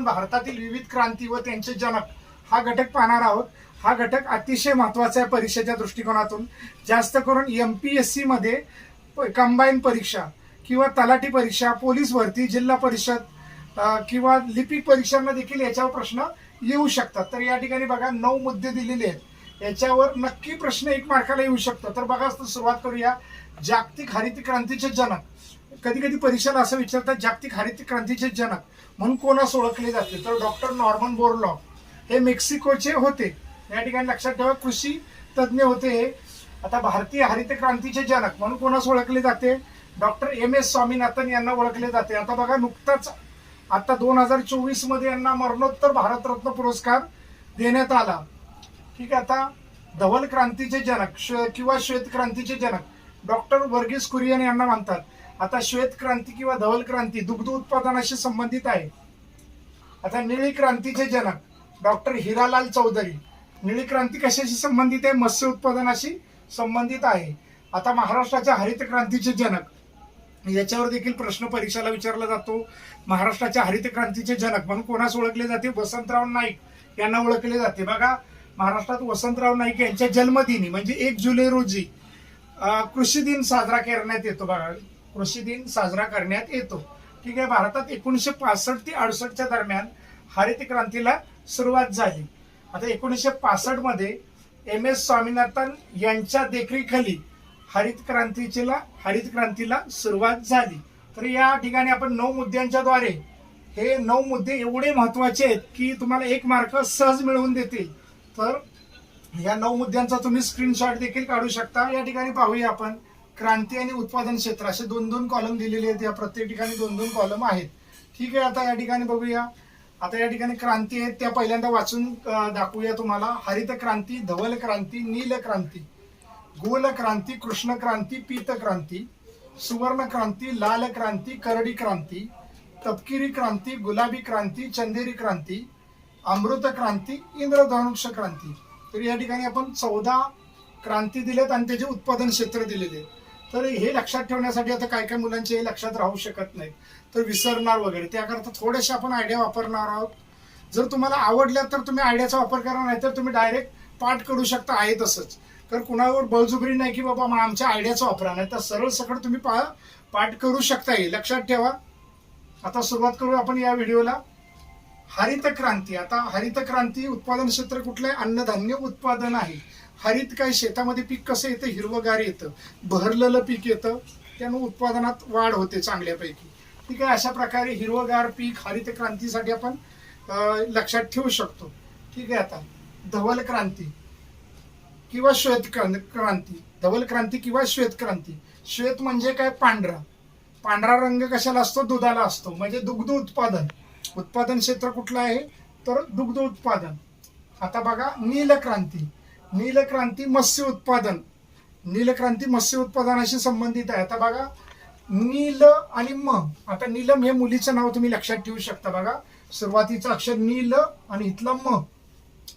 आपण भारतातील विविध क्रांती व त्यांचे जनक हा घटक पाहणार आहोत. हा घटक अतिशय महत्त्वाचा आहे परीक्षेच्या दृष्टिकोनातून. जास्त करून एम पी एस सी मध्ये कंबाईन परीक्षा किंवा तलाठी परीक्षा पोलीस भरती जिल्हा परिषद किंवा लिपिक परीक्षांना देखील याच्यावर प्रश्न येऊ शकतात. तर या ठिकाणी बघा नऊ मुद्दे दिलेले आहेत. याच्यावर नक्की प्रश्न एक मार्काला येऊ शकतो. तर बघा सुरुवात करूया. जागतिक हरित क्रांतीचे जनक. कधी कधी परीक्षेला असं विचारतात जागतिक हरित क्रांतीचे जनक म्हणून कोणास ओळखले जाते? तर डॉक्टर नॉर्मन बोरलॉ. हे मेक्सिकोचे होते. या ठिकाणी लक्षात ठेवा कृषी तज्ज्ञ होते हे. आता भारतीय हरित क्रांतीचे जनक म्हणून कोणास ओळखले जाते? डॉक्टर एम एस स्वामीनाथन यांना ओळखले जाते. आता बघा नुकताच आता दोन हजार चोवीसमध्ये यांना मरणोत्तर भारतरत्न पुरस्कार देण्यात आला. ठीक आहे आता धवल क्रांतीचे जनक श्वे- किंवा श्वेत क्रांतीचे जनक डॉक्टर वर्गीस कुरियन यांना मानतात. आता श्वेत क्रांती किंवा धवल क्रांती दुग्ध उत्पादनाशी संबंधित आहे. आता निळी क्रांतीचे जनक डॉक्टर हिरालाल चौधरी निळी क्रांती कशाशी संबंधित आहे? मत्स्य उत्पादनाशी संबंधित आहे. आता महाराष्ट्राच्या हरित क्रांतीचे जनक याच्यावर देखील प्रश्न परीक्षेला विचारला जातो. महाराष्ट्राच्या हरित क्रांतीचे जनक म्हणून कोणास ओळखले जाते? वसंतराव नाईक यांना ओळखले जाते. बघा महाराष्ट्रात वसंतराव नाईक यांच्या जन्मदिनी म्हणजे एक जुलै रोजी कृषी दिन साजरा करण्यात येतो बघा. कृषी दिन साजरा करण्यात येतो. ठीक आहे भारतात एकोणीसशे पासष्ट ते अडुसष्टच्या दरम्यान हरित क्रांतीला सुरुवात झाली. आता एकोणीसशे पासष्टमध्ये एम एस स्वामीनाथन यांच्या देखरेखीखाली हरित क्रांतीला हरित क्रांतीला सुरुवात झाली. तर या ठिकाणी आपण नऊ मुद्द्यांच्या द्वारे हे नऊ मुद्दे एवढे महत्त्वाचे आहेत की तुम्हाला एक मार्क सहज मिळवून देतील. तर या नऊ मुद्द्यांचा तुम्ही स्क्रीनशॉट देखील काढू शकता. या ठिकाणी पाहूया आपण. क्रांती आणि उत्पादन क्षेत्र असे दोन दोन कॉलम दिलेले आहेत. या प्रत्येक ठिकाणी दोन दोन कॉलम आहेत. ठीक आहे आता या ठिकाणी बघूया. आता या ठिकाणी क्रांती आहेत त्या पहिल्यांदा वाचून दाखवूया तुम्हाला. हरित क्रांती धवल क्रांती नील क्रांती. गोल क्रांती कृष्ण क्रांती पीत क्रांती. सुवर्ण क्रांती लाल क्रांती करडी क्रांती. तपकिरी क्रांती गुलाबी क्रांती चंदेरी क्रांती. अमृत क्रांती इंद्रधनुष क्रांती. तर या ठिकाणी आपण चौदा क्रांती दिलेत आणि त्याचे उत्पादन क्षेत्र दिलेले आहेत. तर हे लक्षात ठेवण्यासाठी आता काय काय मुलांचे हे लक्षात राहू शकत नाहीत. तर विसरणार वगैरे. त्याकरता थोडेसे आपण आयडिया वापरणार आहोत. जर तुम्हाला आवडल्या तर तुम्ही आयडियाचा वापर करा नाही तर तुम्ही डायरेक्ट पाठ करू शकता. आहे तसंच. तर कुणावर बळजुबरी नाही की बाबा मग आमच्या आयडियाचा वापरा. नाही तर सरळ सकळ तुम्ही पा पाठ करू शकता हे. लक्षात ठेवा. आता सुरुवात करू आपण या व्हिडिओला. हरित क्रांती आता हरित क्रांती उत्पादन क्षेत्र कुठलं आहे अन्नधान्य उत्पादन आहे. हरित काय शेतामध्ये पीक कसं येतं हिरवगार येतं बहरलेलं पीक येतं त्यानं उत्पादनात वाढ होते चांगल्यापैकी. ठीक आहे अशा प्रकारे हिरवगार पीक हरित क्रांतीसाठी आपण लक्षात ठेवू शकतो. ठीक आहे आता धवल क्रांती किंवा श्वेत क्रां- क्रांती. धवल क्रांती किंवा श्वेत क्रांती. श्वेत म्हणजे काय? पांढरा. पांढरा रंग कशाला असतो? दुधाला असतो. म्हणजे दुग्ध उत्पादन. उत्पादन क्षेत्र कुठलं आहे? तर दुग्ध उत्पादन. आता बघा नीलक्रांती नीलक्रांती मत्स्य उत्पादन. नीलक्रांती मत्स्य उत्पादनाशी संबंधित आहे. आता बघा नील आणि म. आता नीलम हे मुलीचं नाव तुम्ही लक्षात ठेवू शकता बघा. सुरुवातीचं अक्षर नील आणि इथलं म.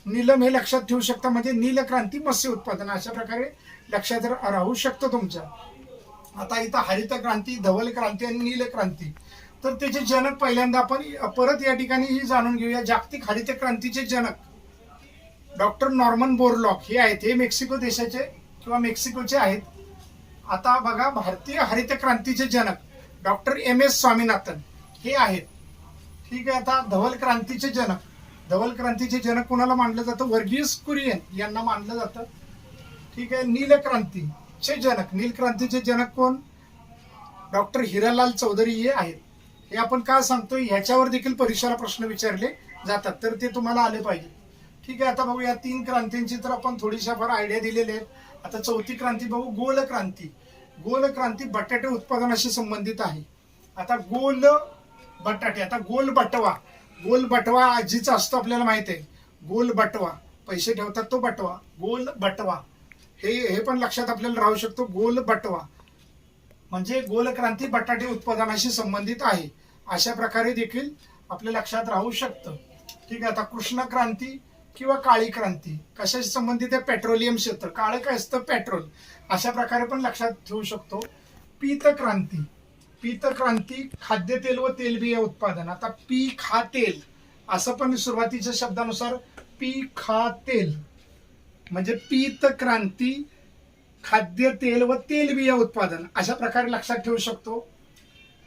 नीलम हे लक्षात ठेवू शकता म्हणजे नीलक्रांती मत्स्य उत्पादन. अशा प्रकारे लक्षात राहू शकतं तुमच्या. आता इथं हरित क्रांती धवल क्रांती आणि नील क्रांती तर त्याचे जनक पहिल्यांदा आपण परत या ठिकाणी ही जाणून घेऊया. जागतिक हरित क्रांतीचे जनक. डॉक्टर नॉर्मन बोरलॉक हे आहेत हे मेक्सिको देशाचे किंवा मेक्सिकोचे आहेत. आता बघा भारतीय हरित क्रांतीचे जनक डॉक्टर एम एस स्वामीनाथन हे आहेत. ठीक आहे आता धवल क्रांतीचे जनक. धवल क्रांतीचे जनक कोणाला मानलं जातं? वर्गीस कुरियन यांना मानलं जातं. ठीक आहे नील क्रांतीचे जनक. नील क्रांतीचे जनक कोण? डॉक्टर हिरालाल चौधरी हे आहेत. हे आपण का सांगतोय? ह्याच्यावर देखील परीक्षेला प्रश्न विचारले जातात. तर ते तुम्हाला आले पाहिजे. ठीक आहे आता बघू या तीन क्रांतींची तर आपण थोडीशा फार आयडिया दिलेली आहेत. आता चौथी क्रांती बघू गोल क्रांती. गोल क्रांती बटाटे उत्पादनाशी संबंधित आहे. आता गोल बटाटे आता गोल बटवा. गोल बटवा आजीचा असतो आपल्याला माहीत आहे. गोल बटवा. पैसे ठेवतात तो बटवा. गोल बटवा. हे हे पण लक्षात आपल्याला राहू शकतो. गोल बटवा. म्हणजे गोल क्रांती बटाटे उत्पादनाशी संबंधित आहे. अशा प्रकारे देखील आपल्या लक्षात राहू शकतं. ठीक आहे आता कृष्ण क्रांती. किंवा काळी क्रांती कशाशी संबंधित आहे? पेट्रोलियम क्षेत्र. काळं काय असतं? पेट्रोल. अशा प्रकारे पण लक्षात ठेवू शकतो. पीत क्रांती. पीत क्रांती खाद्यतेल व तेलबिया उत्पादन. आता पी खा तेल. असं पण सुरुवातीच्या शब्दानुसार पी खा तेल. म्हणजे पीत क्रांती खाद्य तेल व तेलबिया उत्पादन. अशा प्रकारे लक्षात ठेवू शकतो.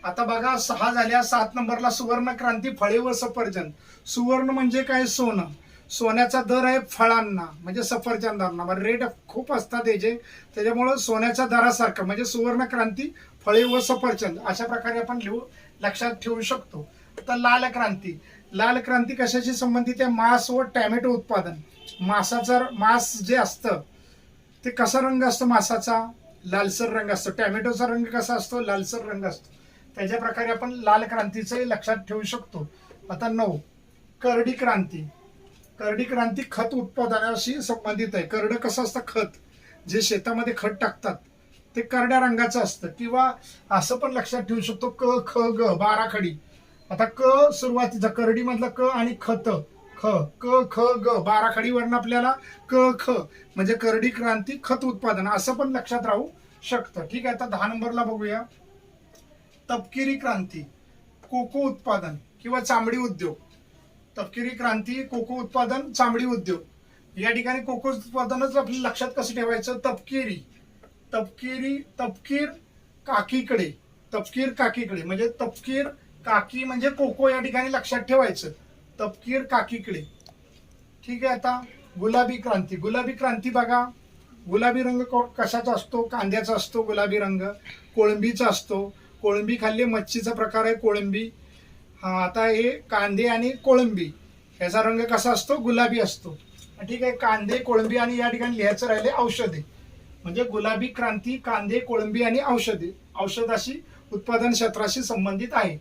आता बघा सहा झाल्या सात नंबरला सुवर्ण क्रांती फळे व सफरजन सुवर्ण म्हणजे काय? सोनं. सोन्याचा दर आहे फळांना म्हणजे सफरचंदांना. रेट खूप असतात याचे त्याच्यामुळं सोन्याच्या दरासारखं म्हणजे सुवर्ण क्रांती फळे व सफरचंद अशा प्रकारे आपण लिहू लक्षात ठेवू शकतो. तर लाल क्रांती. लाल क्रांती कशाशी संबंधित आहे? मांस व टॅमॅटो उत्पादन. मासाचं मांस जे असतं ते कसा रंग असतो मासाचा? लालसर रंग असतो. टॅमॅटोचा रंग कसा असतो? लालसर रंग असतो. त्याच्या प्रकारे आपण लाल क्रांतीचंही लक्षात ठेवू शकतो. आता नऊ. करडी क्रांती. करडी क्रांती खत उत्पादनाशी संबंधित आहे. करडं कसं असतं? खत. जे शेतामध्ये खत टाकतात ते करड्या रंगाचं असतं. किंवा असं पण लक्षात ठेवू शकतो क ख ग बारा खडी आता क सुरुवातीचा करडी मधला क आणि खत. ख क ख ग बारा खडीवरनं आपल्याला क ख म्हणजे करडी क्रांती खत उत्पादन असं पण लक्षात राहू शकतं. ठीक आहे आता दहा नंबरला बघूया. तपकिरी क्रांती कोको उत्पादन किंवा चामडी उद्योग. तपकिरी क्रांती कोको उत्पादन चांबडी उद्योग. या ठिकाणी कोको उत्पादनच आपल्या लक्षात कसं ठेवायचं? तपकिरी. तपकिरी तपकीर काकीकडे. तपकीर काकीकडे. म्हणजे तपकीर काकी म्हणजे कोको या ठिकाणी लक्षात ठेवायचं. तपकीर काकीकडे. ठीक आहे आता? गुलाबी क्रांती. गुलाबी क्रांती बघा. गुलाबी रंग को- कशाचा असतो? कांद्याचा असतो गुलाबी रंग. कोळंबीचा असतो. कोळंबी खाल्ली मच्छीचा प्रकार आहे कोळंबी. हा आता हे कांदे आणि कोळंबी. ह्याचा रंग कसा असतो? गुलाबी असतो. ठीक आहे. कांदे कोळंबी आणि या ठिकाणी लिहायचं राहिले औषधे. म्हणजे गुलाबी क्रांती कांदे कोळंबी आणि औषधे. औषधाशी उत्पादन क्षेत्राशी संबंधित आहे.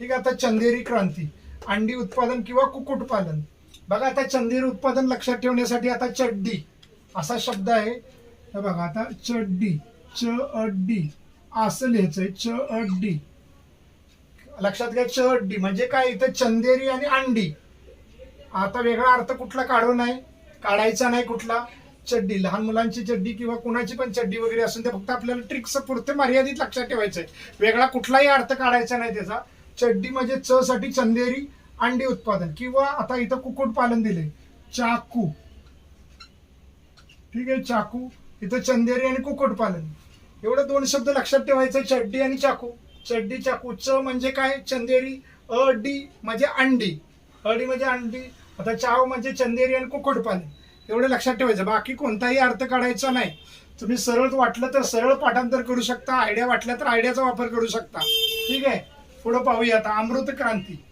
ठीक आहे आता चंदेरी क्रांती. अंडी उत्पादन किंवा कुक्कुटपालन बघा आता चंदेरी उत्पादन लक्षात ठेवण्यासाठी आता चड्डी असा शब्द आहे. हे बघा आता चड्डी च अड्डी असं लिहायचं आहे च अड्डी लक्षात घ्या च म्हणजे काय? इथं चंदेरी आणि अंडी. आता वेगळा अर्थ कुठला काढू नाही काढायचा नाही कुठला? चड्डी. लहान मुलांची चड्डी किंवा कुणाची पण चड्डी वगैरे असून ते फक्त आपल्याला ट्रिक्स पुरते मर्यादित लक्षात ठेवायचं आहे वेगळा कुठलाही अर्थ काढायचा नाही त्याचा. चड्डी म्हणजे च साठी चंदेरी अंडी उत्पादन. किंवा आता इथं कुक्कुटपालन दिले चाकू. ठीक आहे चाकू. इथं चंदेरी आणि कुक्कुटपालन एवढं दोन शब्द लक्षात ठेवायचे चड्डी आणि चाकू. चड्डी चाकू च म्हणजे काय? चंदेरी अ डी म्हणजे अंडी. अडी म्हणजे अंडी. आता चाव म्हणजे चंदेरी आणि कुक्कुटपालन एवढं लक्षात ठेवायचं. बाकी कोणताही अर्थ काढायचा नाही. तुम्ही सरळ वाटलं तर सरळ पाठांतर करू शकता. आयडिया वाटल्या तर आयडियाचा वापर करू शकता. ठीक आहे? पुढे पाहूया आता. अमृत क्रांती.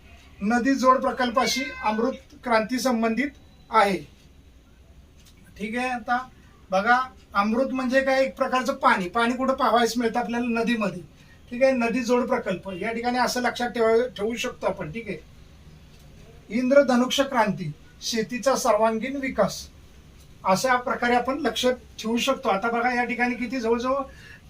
नदी जोड प्रकल्पाशी अमृत क्रांती संबंधित आहे. ठीक आहे आता. बघा अमृत म्हणजे काय? एक प्रकारचं पाणी. पाणी कुठं पाहायचं मिळतं आपल्याला? नदीमध्ये. ठीक आहे नदी जोड प्रकल्प. या ठिकाणी असं लक्षात ठेवा ठेवू शकतो आपण ठीक आहे. इंद्रधनुक्ष क्रांती शेतीचा सर्वांगीण विकास. अशा प्रकारे आपण लक्ष ठेवू शकतो. आता बघा या ठिकाणी किती जवळजवळ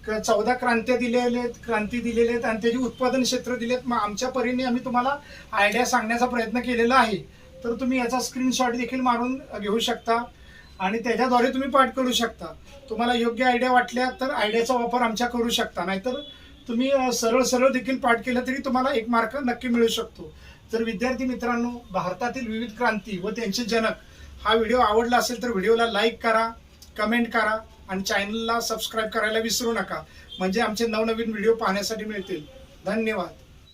क- चौदा क्रांत्या दिलेल्या आहेत क्रांती दिलेल्या आहेत आणि त्याची उत्पादन क्षेत्र दिलेत. मग आमच्या परीने आम्ही तुम्हाला आयडिया सांगण्याचा प्रयत्न केलेला आहे. तर तुम्ही याचा स्क्रीनशॉट देखील मारून घेऊ शकता. आणि त्याच्याद्वारे तुम्ही पाठ करू शकता. तुम्हाला योग्य आयडिया वाटल्या तर आयडियाचा वापर आमच्या करू शकता. नाहीतर तुम्ही सरळ सरळ देखील पाठ केलं तरी तुम्हाला एक मार्क नक्की मिळू शकतो. तर विद्यार्थी मित्रांनो भारतातील विविध क्रांती व त्यांचे जनक हा व्हिडिओ आवडला असेल तर व्हिडिओला लाईक करा कमेंट करा आणि चॅनलला सबस्क्राईब करायला विसरू नका. म्हणजे आमचे नवनवीन व्हिडिओ पाहण्यासाठी मिळतील. धन्यवाद.